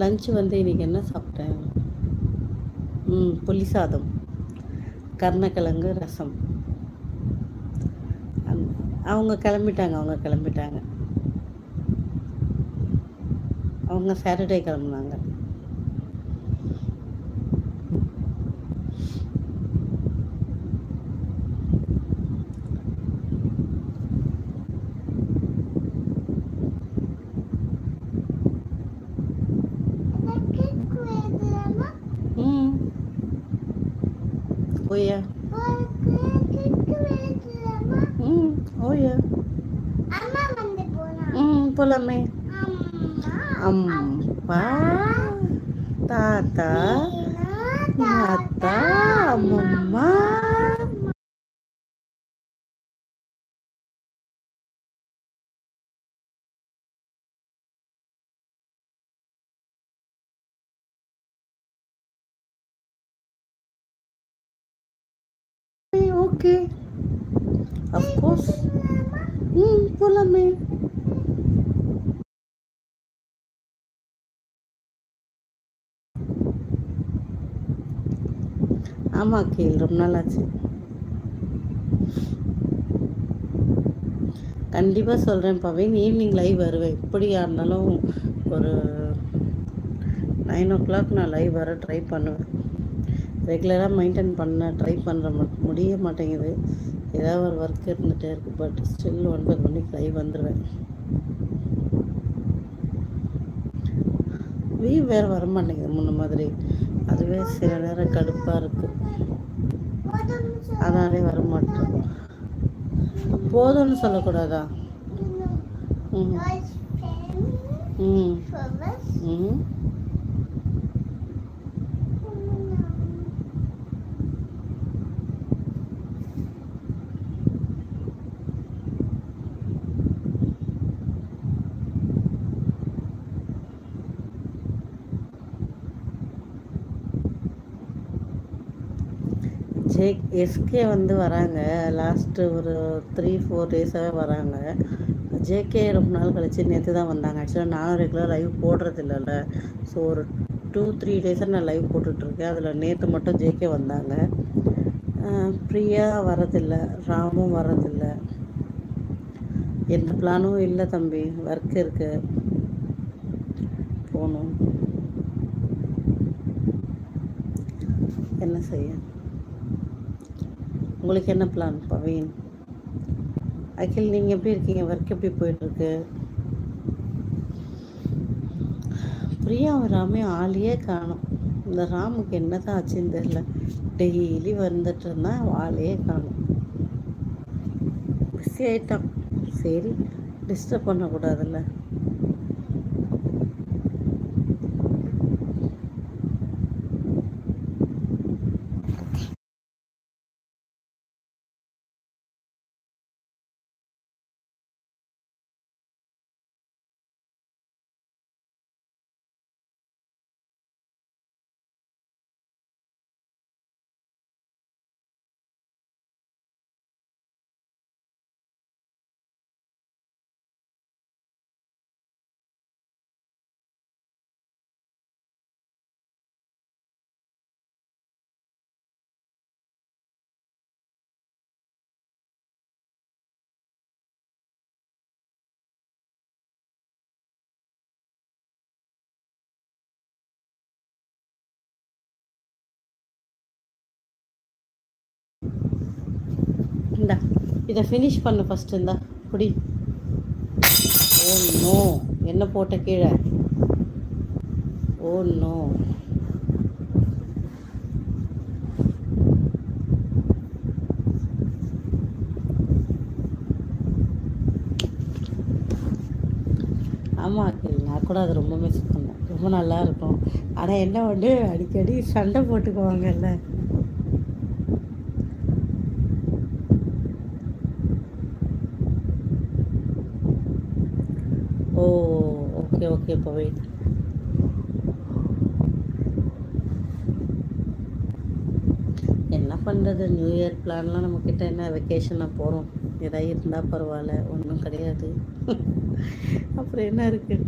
Lunch வந்து இன்றைக்கி என்ன சாப்பிட்டேன்? ம் புளி சாதம் கருணக்கிழங்கு ரசம். அவங்க கிளம்பிட்டாங்க அவங்க கிளம்பிட்டாங்க. அவங்க சாட்டர்டே கிளம்புனாங்க. Oh iya. Hmm, oh iya. Ama mandi boleh? Hmm, Boleh. me. Amma. Ampa. Tata. Nina, tata. Tata. Mama. mama. Okay of course ம் போகலாமே ஆமாம் கேள் ரொம்ப நாள் ஆச்சு கண்டிப்பாக சொல்கிறேன் பவேன் ஈவினிங் லைவ் வருவேன். எப்படியா இருந்தாலும் ஒரு நைன் ஓ கிளாக் நான் லைவ் வர ட்ரை பண்ணுவேன். ரெகுலராக மெயின்டைன் பண்ண ட்ரை பண்ணுற முடிய மாட்டேங்குது. ஏதாவது ஒரு ஒர்க் இருந்துகிட்டே இருக்குது பட் ஸ்டில் ஒன்பது மணிக்கு லைவ் வந்துடுவேன் லீவ் வேறு வர மாட்டேங்குது முன்ன மாதிரி. அதுவே சில நேரம் கடுப்பாக இருக்குது அதனாலே வர மாட்டோம் போதும்னு சொல்லக்கூடாதா? ம். ம். ம். ஜே எஸ்கே வந்து வராங்க. லாஸ்ட்டு ஒரு த்ரீ ஃபோர் டேஸாகவே வராங்க. ஜேகே ரொம்ப நாள் கழிச்சு நேற்று தான் வந்தாங்க. ஆக்சுவலாக நானும் ரெகுலர் லைவ் போடுறது இல்லைல்ல ஸோ ஒரு டூ த்ரீ டேஸாக நான் லைவ் போட்டுட்ருக்கேன். அதில் நேற்று மட்டும் ஜேகே வந்தாங்க. ப்ரியா வரதில்லை. ராமும் வரதில்லை. எந்த பிளானும் இல்லை தம்பி. ஒர்க் இருக்குது போகணும் என்ன செய்ய? உங்களுக்கு என்ன பிளான் பவீன்? அகில் நீங்கள் எப்படி இருக்கீங்க? ஒர்க் எப்படி போயிட்டுருக்கு? பிரியா ராமே ஆளையே காணும். இந்த ராமுக்கு என்ன தான் ஆச்சுன்னு தெரில டெய்லி வந்துட்டு இருந்தால் ஆளையே காணும். பிஸி ஆகிட்டான் சரி டிஸ்டர்ப் பண்ணக்கூடாதுல்ல. இந்தா இதை ஃபினிஷ் பண்ண ஃபஸ்ட்டு இருந்தா குடி. Oh ஓ நோ என்ன போட்ட கீழே? ஓ oh நோ ஆமாம் நான் கூட அது ரொம்ப மிஸ் பண்ணேன். ரொம்ப நல்லா இருக்கும். ஆனால் என்ன வந்து அடிக்கடி சண்டை போட்டுக்குவாங்கல்ல ஓ ஓகே ஓகே என்ன பண்ணுறது நியூ இயர் பிளான்லாம் நம்மக்கிட்ட என்ன வெக்கேஷனாக போகிறோம் ஏதாவது இருந்தால் பரவாயில்ல ஒன்றும் கிடையாது அப்புறம் என்ன இருக்குது